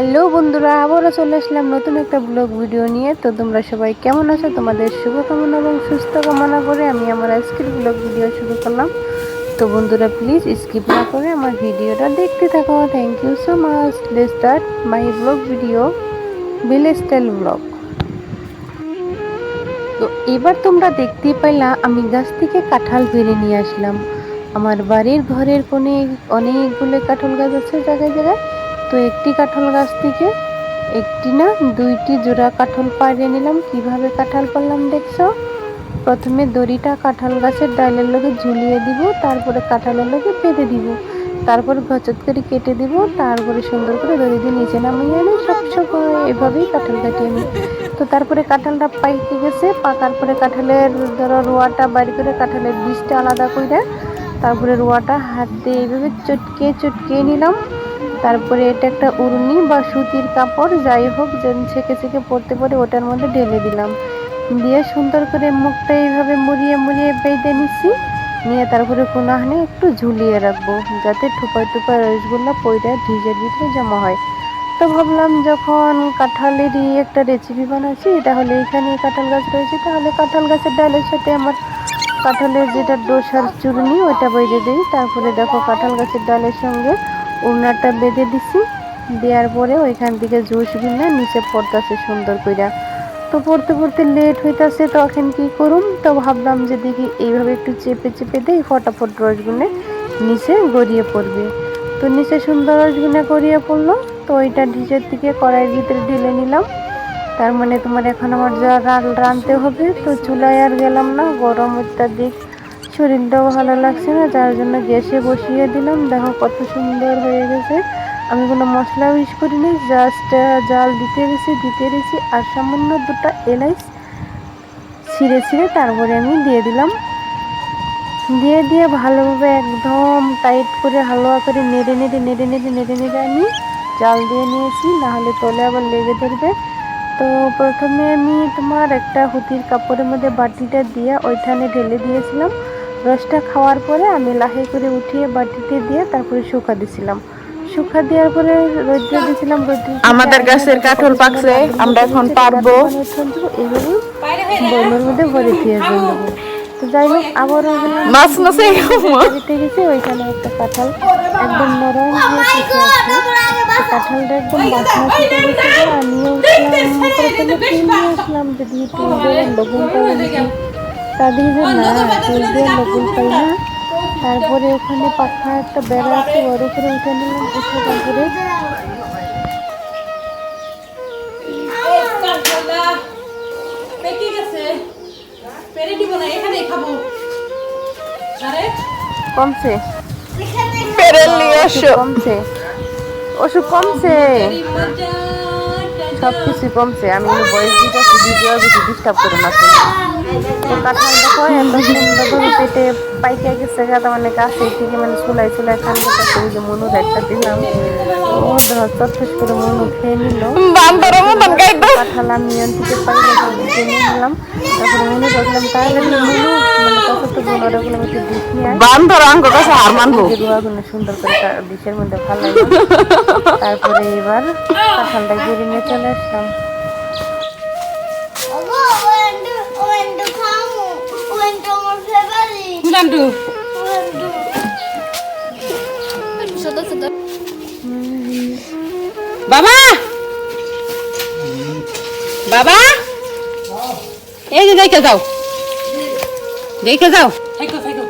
Hello বন্ধুরা, আবারও চলে আসলাম নতুন একটা ব্লগ ভিডিও নিয়ে। তো তোমরা সবাই কেমন আছো? তোমাদের শুভকামনা এবং সুস্থ কামনা করে আমি আমার আজকের ব্লগ ভিডিও শুরু করলাম। তো বন্ধুরা প্লিজ স্কিপ না করে আমার ভিডিওটা দেখতে থাকো। Thank you so much let start my blog video village style blog তো এবার তোমরা দেখতে পাইলা, আমি গাছ থেকে কাঁঠাল পেরে নিয়ে আসলাম। আমার বাড়ির ঘরের কোণে অনেকগুলো কাঁঠাল গাছ আছে জায়গায় জায়গায়। তো একটি কাঁঠাল গাছ থেকে একটি না দুইটি জোড়া কাঁঠাল পাড়িয়ে নিলাম। কীভাবে কাঁঠাল পারলাম দেখছ? প্রথমে দড়িটা কাঁঠাল গাছের ডালের লগে ঝুলিয়ে দিব, তারপরে কাঁঠালের লগে বেঁধে দিব। তারপরে গচত করে কেটে দিব, তারপরে সুন্দর করে দড়ি দিয়ে নিচে নামিয়ে আনি সব সময়। এভাবেই কাঁঠাল কাটি আমি। তো তারপরে কাঁঠালটা পাইকে গেছে, পাকার পরে কাঁঠালের ধরো রোয়াটা বাড়ি করে কাঁঠালের বীজটা আলাদা করে তারপরে রোয়াটা হাত দিয়ে এইভাবে চটকে চটকে নিলাম। তারপরে এটা একটা উড়নি বা সুতির কাপড়, যাই হোক ছেঁকে ছেঁকে পড়তে পড়ে ওটার মধ্যে ঢেলে দিলাম। দিয়ে সুন্দর করে মুখটা এইভাবে মুড়িয়ে মুড়িয়ে বেঁধে নিচ্ছি নিয়ে তারপরে কোনাহানে একটু ঝুলিয়ে রাখব, যাতে ঠোপায় ঠোপায় রসগোল্লা পইটা ভিজের ভিতরে জমা হয়। তো ভাবলাম যখন কাঁঠালেরই একটা রেসিপি বানাচ্ছি তাহলে এখানে কাঁঠাল গাছ রয়েছে, তাহলে কাঁঠাল গাছের ডালের সাথে আমার কাঁঠালের যেটা ডোসার চূর্ণি ওইটা বেঁধে দিই। তারপরে দেখো কাঁঠাল গাছের ডালের সঙ্গে উড়নাটা বেঁধে দিছি। দেওয়ার পরে ওইখান থেকে জুস গুনে নিচে পড়তেছে সুন্দর কইরা। তো পড়তে পড়তে লেট হইতাছে, তো এখন কি করুম? তো ভাবলাম যে দেখি এইভাবে একটু চেপে চেপে দেই, ফটাফট রসগুনে নিচে গড়িয়ে পড়বে। তো নিচে সুন্দর রসগুনে গড়িয়ে পড়ল। তো ওইটা নিচের দিকে কড়াইয়ের ভিতরে ঢেলে নিলাম। তার মানে তোমার এখন আমার যা রাঁধতে হবে, তো চুলায় আর গেলাম না, গরম অত্যাধিক শরীরটাও ভালো লাগছে না, যার জন্য গ্যাসে বসিয়ে দিলাম। দেখো কত সুন্দর হয়ে গেছে। আমি কোনো মশলা ইউজ করিনি জাস্ট জাল দিতে গেছি দিতে গেছি আর সামান্য দুটো এলাইচ ছিঁড়ে ছিঁড়ে তারপরে আমি দিয়ে দিলাম। দিয়ে দিয়ে ভালোভাবে একদম টাইট করে হালুয়া করে নেড়ে নেড়ে নেড়ে নেড়ে নেড়ে নেড়ে আমি জাল দিয়ে নিয়েছি, নাহলে তলে আবার লেগে ধরবে। তো প্রথমে আমি তোমার একটা হুতির কাপড়ের মধ্যে বাটিটা দিয়ে ওইখানে ঢেলে দিয়েছিলাম। রসটা খাওয়ার পরে আমি লাহে করে উঠিয়ে বাটিতে দিয়ে তারপরে শুকা দিছিলাম। শুকা দেওয়ার পরে রোদ্রে দিয়েছিলাম রোদ্রে আমাদের গাছের কাঁঠাল পাকছে, আমরা এখন পারব। এইভাবে বইমের মধ্যে ভরে দিয়ে দেবো তো যাই হোক আবার ওইখানে মাছ মাছে বাড়িতে গেছি ওইখানে একটা কাঁঠাল একদম নরম হয়ে থেকে আছে। তো কাঁঠালটা একদম বাসনা ছুটে গেছে আমিও উঠলাম নিয়ে আসলাম যদি লবণ তাদের যে না দিয়ে লবণ পাই না? তারপরে ওখানে পাখা একটা বেড়া আছে ওর উপরে উঠে নিলাম উঠে তারপরে কমছে। নিয়ে এসো। কমছে। ওষুধ কমছে। সব কিছু কমছে। আমি বয়স ভিডিও ডিস্টার্ব করে না কাঁঠাল দেখো এত সুন্দরভাবে পেটে পাইকে গেছে গাদা মানে গাছে থেকে মানে চুলাই চুলাই খান করতেছে ওই যে মনুর একটা দিলাম ও ধর চটফট করে মনু খেয়ে নিল বান্দরের মতন গাইতো কাঁঠাল আমি থেকে পাইলে কিনে নিলাম তারপরে মনু দেখলাম তাহলে মনু মানে একটু দিস নিয়ে সুন্দর করে ডিশের মধ্যে ভালো তারপরে এবার কাঁঠালটা গিয়ে নিয়ে চলে আসলাম। জানটু বাবা বাবা এই যে দেখে যাও। দেখে যাও। থাকো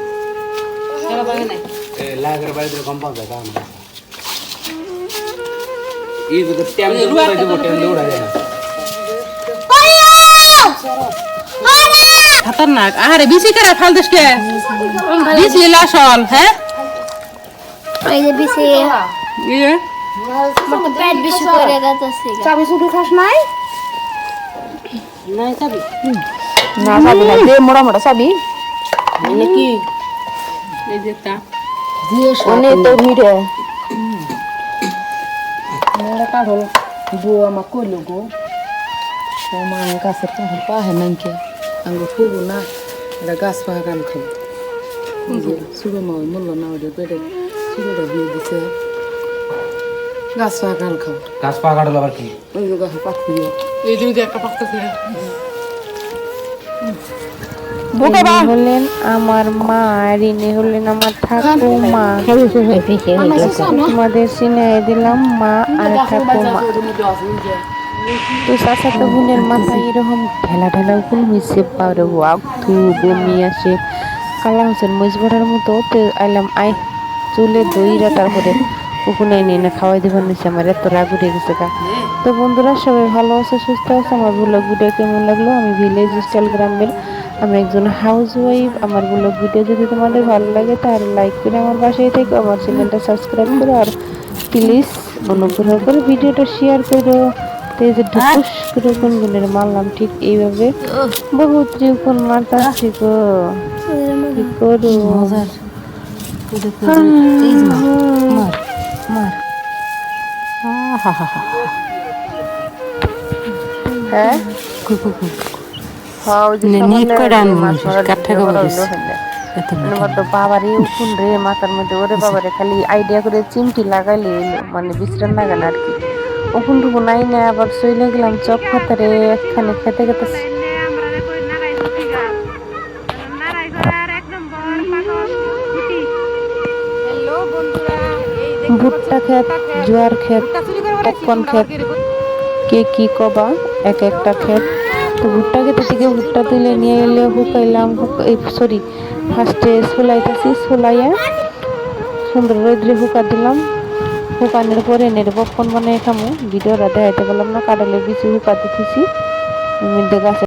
খতরনাক আরে বিসি করে ফাল দেশকে বিসি লাসল হ্যাঁ এই যে বেশি ইয়ে মানে পেট বেশি করে যাচ্ছে চাবি শুধু খাস নাই নাই চাবি না সাবি না দে মোড়া মোড়া সাবি মানে কি এই যে তা অনে তো মিরে মোড়া কাঢ়ল বউ আমার কইলো গো তোমার কাঁঠাল পাহে নাইকে আঙ্গু ফুবো না এটা গাছ পাহা কান খাই সুবে মা মূল্য না ওটা পেটে সুবেটা দিয়ে দিছে গাছ পাকাল খাও গাছ পা কাটলো আবার কি ওই গাছ পাকড়ি এই দুই একটা পাকতেছে ইনি হলেন আমার মা আর ইনি হলেন আমার ঠাকুমা তোমাদের সিনাই দিলাম মা আর ঠাকুমা তো চাচাতো বোনের মাথায় এরকম ঢেলা ঢেলা উকুন হয়েছে পারে থু বমি আসে। কালা হোসেন মজবরার মতো তো আইলাম আই চুলে দইরা তারপরে উকুন আইনি না খাওয়াই দিবার নিছে আমার এত রাগ উঠে গেছে গা। তো বন্ধুরা, সবাই ভালো আছে, সুস্থ আছে? আমার ব্লগ ভিডিও কেমন লাগল? আমি ভিলেজ স্টাইল গ্রামের আমি একজন হাউস ওয়াইফ আমার ব্লগ ভিডিও যদি তোমাদের ভালো লাগে, তাহলে লাইক করে আমার বাসায় থেকে, আমার চ্যানেলটা সাবস্ক্রাইব করো, আর প্লিজ অনুগ্রহ করে ভিডিওটা শেয়ার করো। তো এই যে ঢুকুস করে কোন মারলাম ঠিক এইভাবে। বহুত ত্রিকোণ মারতাছি গো। কি করু মার। মার হ্যাঁ? হ্যাঁ ওই যে নে- নিট সকালে করে আনব, মাছ মারার কাঠ থেকে ভিডিও করা বলিস। হলো হলে। আমার তো বাবারে উঠুন রে মাথার মধ্যে। ওরে বাবারে খালি আইডিয়া করে চিমটি লাগাইলে মানে বিশ্রাম লাগান আর কি। ওখান নাই না আবার চলে গেলাম চপ খাতারে একখানে খেতে খেতে ভুট্টা ক্ষেত জোয়ার ক্ষেত পপকর্ন ক্ষেত। কে কি কবা এক একটা ক্ষেত। তো ভুট্টা খেতে থেকে ভুট্টা তুলে নিয়ে এলে শুকাইলাম সরি ফার্স্টে সোলাইতেছি সোলাইয়া সুন্দর রোদ্রে শুকা দিলাম। শুকানোর পরে নেড়ে পপকর্ন বানিয়ে খামু। ভিডিওটা দেখাইতে পারলাম না কাটালে বেশি শুকাতে দিছি। গাছে